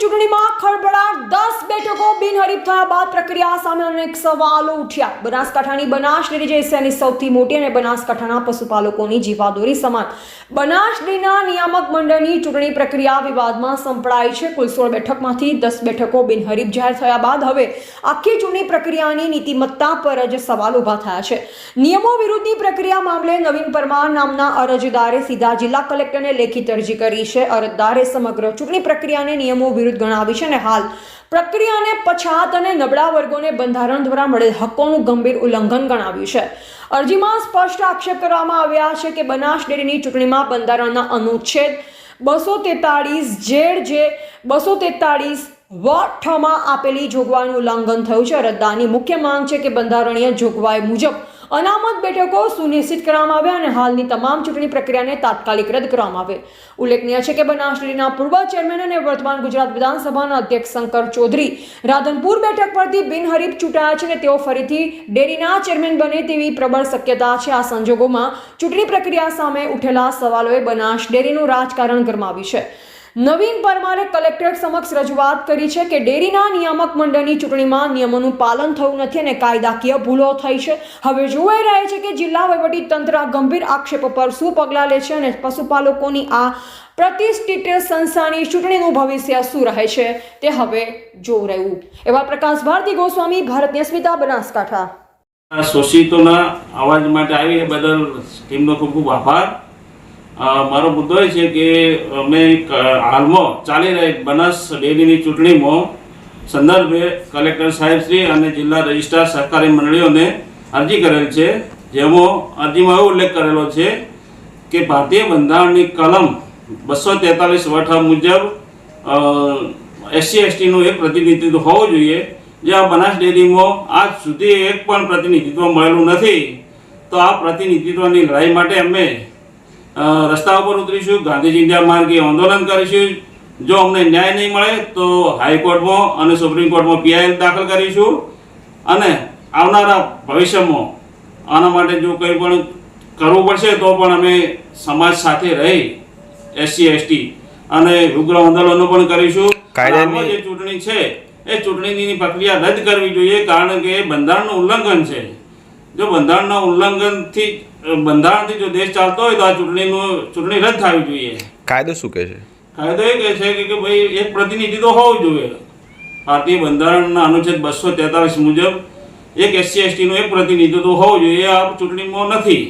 ચૂંટણીમાં ખળભળાટ, દસ બેઠકો બિનહરીફ થયા બાદ પ્રક્રિયા સામે અનેક સવાલો ઉઠ્યા. બનાસકાંઠાની બનાસ ડેરી જે એશિયાની સૌથી મોટી અને બનાસકાંઠાના પશુપાલકોની જીવાદોરી સમાન બનાસ ડેરીના નિયામક મંડળની ચૂંટણી પ્રક્રિયા વિવાદમાં સંપળાઈ છે. કુલ સોળ બેઠકમાંથી દસ બેઠકો બિનહરીફ જાહેર થયા બાદ હવે આખી ચૂંટણી પ્રક્રિયાની નીતિમત્તા પર જ સવાલ ઊભા થયા છે. નિયમો વિરુદ્ધની પ્રક્રિયા મામલે નવીન પરમાર નામના અરજદારે સીધા જિલ્લા કલેક્ટરને લેખિત અરજી કરી છે. અરજદારે સમગ્ર ચૂંટણી પ્રક્રિયાને નિયમો વિરુદ્ધ ગણાવી છે અને હાલ પ્રક્રિયાને પછાત અને નબળા વર્ગોને બંધારણ દ્વારા મળેલ હકોનું ગંભીર ઉલ્લંઘન ગણાવ્યું છે. અરજીમાં સ્પષ્ટ આક્ષેપ કરવામાં આવ્યા છે કે બનાસ ડેરીની ચૂંટણીમાં બંધારણના અનુચ્છેદ બસો તેતાળીસ જેડ જે બસો તેતાળીસ વઠમાં આપેલી જોગવાઈનું ઉલ્લંઘન થયું છે. રદ્દાની મુખ્ય માંગ છે કે બંધારણીય જોગવાઈ મુજબ અનામત બેઠકો સુનિશ્ચિત કરવામાં આવે અને હાલની તમામ ચૂંટણી પ્રક્રિયાને તાત્કાલિક રદ કરવામાં આવે. ઉલ્લેખનીય છે કે બનાસ ડેરીના પૂર્વ ચેરમેન અને વર્તમાન ગુજરાત વિધાનસભાના અધ્યક્ષ શંકર ચૌધરી રાધનપુર બેઠક પરથી બિનહરીફ ચૂંટાયા છે અને તેઓ ફરીથી ડેરીના ચેરમેન બને તેવી પ્રબળ શક્યતા છે. આ સંજોગોમાં ચૂંટણી પ્રક્રિયા સામે ઉઠેલા સવાલોએ બનાસ ડેરીનું રાજકારણ ગરમાવ્યું છે. નવીન પરમારે કલેક્ટર સમક્ષ રજૂઆત કરી છે કે ડેરીના નિયામક મંડળની ચૂંટણીમાં નિયમોનું પાલન થયું નથી અને કાયદાકીય ભૂલો થઈ છે. હવે જોવાઈ રહે છે કે જિલ્લા તંત્ર ગંભીર આક્ષેપો પર શું પગલાં લે છે અને પશુપાલકોની આ પ્રતિષ્ઠિત સંસ્થાની ચૂંટણીનું ભવિષ્ય શું રહે છે તે હવે જોવું રહ્યું. એવા પ્રકાશ ભારતી ગોસ્વામી ભારતની સ્મિતા બનાસકાંઠા. શોષિતોના અવાજ માટે આવી બદલ ટીમનો ખૂબ ખૂબ આભાર. મારો મુદ્દો એ છે કે અમે હાલમાં ચાલી રહી બનાસ ડેરીની ચૂંટણીમાં સંદર્ભે કલેક્ટર સાહેબશ્રી અને જિલ્લા રજિસ્ટ્રાર સહકારી મંડળીઓને અરજી કરેલ છે. જેમાં અરજીમાં એવો ઉલ્લેખ કરેલો છે કે ભારતીય બંધારણની કલમ બસો તેતાલીસ વઠ મુજબ એસસી, એસટીનું એક પ્રતિનિધિત્વ હોવું જોઈએ. જે આ બનાસ ડેરીમાં આજ સુધી એક પણ પ્રતિનિધિત્વ મળેલું નથી. તો આ પ્રતિનિધિત્વની લડાઈ માટે અમે રસ્તા ઉપર ઉતરીશું ગાંધીજી ઇન્ડિયા માર્ગે આંદોલન કરીશું. જો અમને ન્યાય નહીં મળે તો હાઈકોર્ટમાં અને સુપ્રીમ કોર્ટમાં પીઆઈએલ દાખલ કરીશું. અને આવનારા ભવિષ્યમાં આના માટે જો કંઈ પણ કરવું પડશે તો પણ અમે સમાજ સાથે રહી એસસી એસટી અને ઉગ્ર આંદોલનો પણ કરીશું. કાયદાની- જે ચૂંટણી છે એ ચૂંટણીની પ્રક્રિયા રદ કરવી જોઈએ કારણ કે બંધારણનું ઉલ્લંઘન છે. જો બંધારણના ઉલ્લંઘનથી બંધારણથી જો દેશ ચાલતો હોય તો આ ચૂંટણીનું ચૂંટણી રદ થવી જોઈએ. કાયદો શું કહે છે? કાયદો એ કહે છે કે ભાઈ એક પ્રતિનિધિ તો હોવું જોઈએ. ભારતીય બંધારણના અનુચ્છેદ બસો તેતાલીસ મુજબ એક એસસી એસટીનું એક પ્રતિનિધિત્વ હોવું જોઈએ. આ ચૂંટણીમાં નથી.